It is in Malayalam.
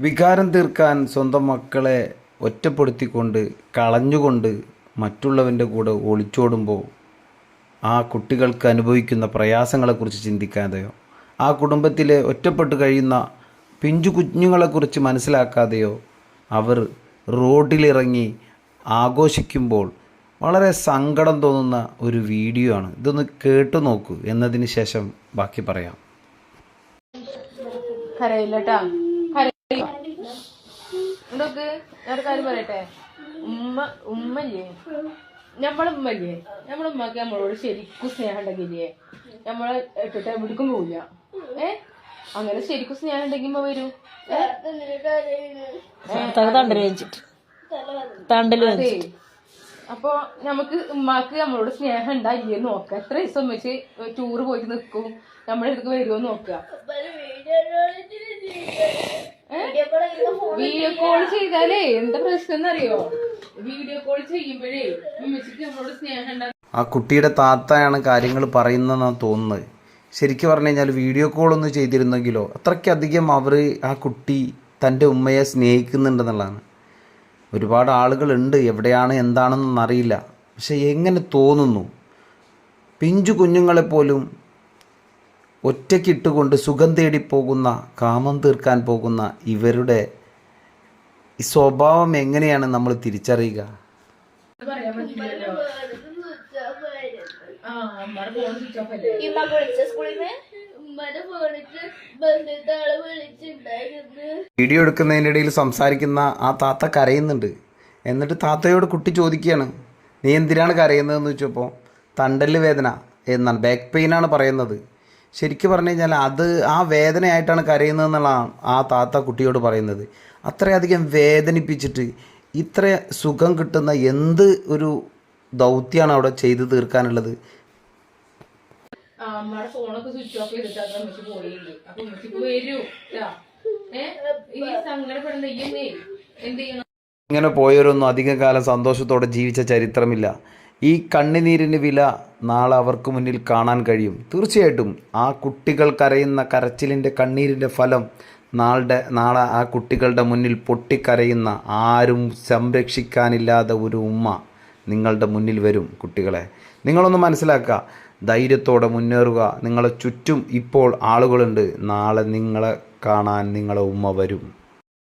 വികാരം തീർക്കാൻ സ്വന്തം മക്കളെ ഒറ്റപ്പെടുത്തിക്കൊണ്ട് കളഞ്ഞുകൊണ്ട് മറ്റുള്ളവന്റെ കൂടെ ഒളിച്ചോടുമ്പോൾ ആ കുട്ടികൾക്ക് അനുഭവിക്കുന്ന പ്രയാസങ്ങളെക്കുറിച്ച് ചിന്തിക്കാതെയോ ആ കുടുംബത്തിലെ ഒറ്റപ്പെട്ട് കഴിയുന്ന പിഞ്ചു കുഞ്ഞുങ്ങളെക്കുറിച്ച് മനസ്സിലാക്കാതെയോ അവർ റോഡിലിറങ്ങി ആഘോഷിക്കുമ്പോൾ വളരെ സങ്കടം തോന്നുന്ന ഒരു വീഡിയോ ആണ്. ഇതൊന്ന് കേട്ടു നോക്കൂ. എന്നതിന് ശേഷം ബാക്കി പറയാം. കരയില്ലട്ടാ എന്തൊക്കെ? ഞാൻ കാര്യം പറയട്ടെ? ഉമ്മ ഉമ്മല്ലേ നമ്മളെ ഉമ്മല്ലേ നമ്മളെ ഉമ്മക്ക് നമ്മളോട് ശരിക്കും സ്നേഹം ഉണ്ടെങ്കിലേ നമ്മളെ ഇട്ടിട്ട് എവിടേക്കും പോവില്ല. ഏ? അങ്ങനെ ശരിക്കും സ്നേഹം ഉണ്ടെങ്കിൽ ഉമ്മ വരൂ. അതെ. അപ്പൊ നമുക്ക് ഉമ്മാക്ക് നമ്മളോട് സ്നേഹം ഉണ്ടായില്ലേ നോക്ക. എത്ര ദിവസം വെച്ച് ടൂറ് പോയിട്ട് നിൽക്കും നമ്മുടെ അടുത്ത് വരുമോ നോക്കുക. വീഡിയോ കോൾ ചെയ്താലേ എന്താ പ്രശ്നം അറിയോ വീഡിയോ കോൾ ചെയ്യുമ്പോഴേ ഉമ്മച്ചിക്ക് നമ്മളോട് സ്നേഹം ഉണ്ടാകും ആ കുട്ടിയുടെ താത്തയാണ് കാര്യങ്ങൾ പറയുന്നതെന്നാണ് തോന്നുന്നത്. ശരിക്കും പറഞ്ഞു കഴിഞ്ഞാൽ വീഡിയോ കോൾ കോളൊന്നും ചെയ്തിരുന്നെങ്കിലോ അത്രയ്ക്കധികം അവർ ആ കുട്ടി തന്റെ ഉമ്മയെ സ്നേഹിക്കുന്നുണ്ടെന്നുള്ളതാണ്. ഒരുപാട് ആളുകളുണ്ട് എവിടെയാണ് എന്താണെന്നൊന്നും അറിയില്ല. പക്ഷെ എങ്ങനെ തോന്നുന്നു? പിഞ്ചു കുഞ്ഞുങ്ങളെപ്പോലും ഒറ്റയ്ക്കിട്ടുകൊണ്ട് സുഖം തേടിപ്പോകുന്ന കാമം തീർക്കാൻ പോകുന്ന ഇവരുടെ ഈ സ്വഭാവം എങ്ങനെയാണ് നമ്മൾ തിരിച്ചറിയുക? വീഡിയോ എടുക്കുന്നതിന്റെ ഇടയിൽ സംസാരിക്കുന്ന ആ താത്ത കരയുന്നുണ്ട്. എന്നിട്ട് താത്തയോട് കുട്ടി ചോദിക്കുകയാണ് നീ എന്തിനാണ് കരയുന്നതെന്ന് വെച്ചപ്പോൾ തണ്ടൽ വേദന എന്നാണ്. ബാക്ക് പെയിനാണ് പറയുന്നത്. ശരിക്കും പറഞ്ഞു കഴിഞ്ഞാൽ അത് ആ വേദനയായിട്ടാണ് കരയുന്നതെന്നുള്ളതാണ് ആ താത്ത കുട്ടിയോട് പറയുന്നത്. അത്രയധികം വേദനിപ്പിച്ചിട്ട് ഇത്ര സുഖം കിട്ടുന്ന എന്ത് ഒരു ദൗത്യമാണ് അവിടെ ചെയ്തു തീർക്കാനുള്ളത്? അമ്മയുടെ ഫോണൊക്കെ സ്വിച്ച് ഓഫ് ചെയ്തിട്ട് അത് അമ്മച്ചി പോയിട്ടുണ്ട്. അപ്പൊ ഉമ്മച്ചിക്ക് വരൂ ട്ടാ. ഈ സങ്കടപ്പെടുന്ന ഈ എന്ത് ചെയ്യണം? ഇങ്ങനെ പോയവരൊന്നും അധികം കാലം സന്തോഷത്തോടെ ജീവിച്ച ചരിത്രമില്ല. ഈ കണ്ണുനീരിന് വില നാളെ അവർക്ക് മുന്നിൽ കാണാൻ കഴിയും. തീർച്ചയായിട്ടും ആ കുട്ടികൾ കരയുന്ന കരച്ചിലിന്റെ കണ്ണീരിന്റെ ഫലം നാളുടെ നാളെ ആ കുട്ടികളുടെ മുന്നിൽ പൊട്ടിക്കരയുന്ന ആരും സംരക്ഷിക്കാനില്ലാതെ ഒരു ഉമ്മ നിങ്ങളുടെ മുന്നിൽ വരും കുട്ടികളെ. നിങ്ങളൊന്ന് മനസ്സിലാക്കുക. ധൈര്യത്തോടെ മുന്നേറുക. നിങ്ങളെ ചുറ്റും ഇപ്പോൾ ആളുകളുണ്ട്. നാളെ നിങ്ങളെ കാണാൻ നിങ്ങളെ ഉമ്മ വരും.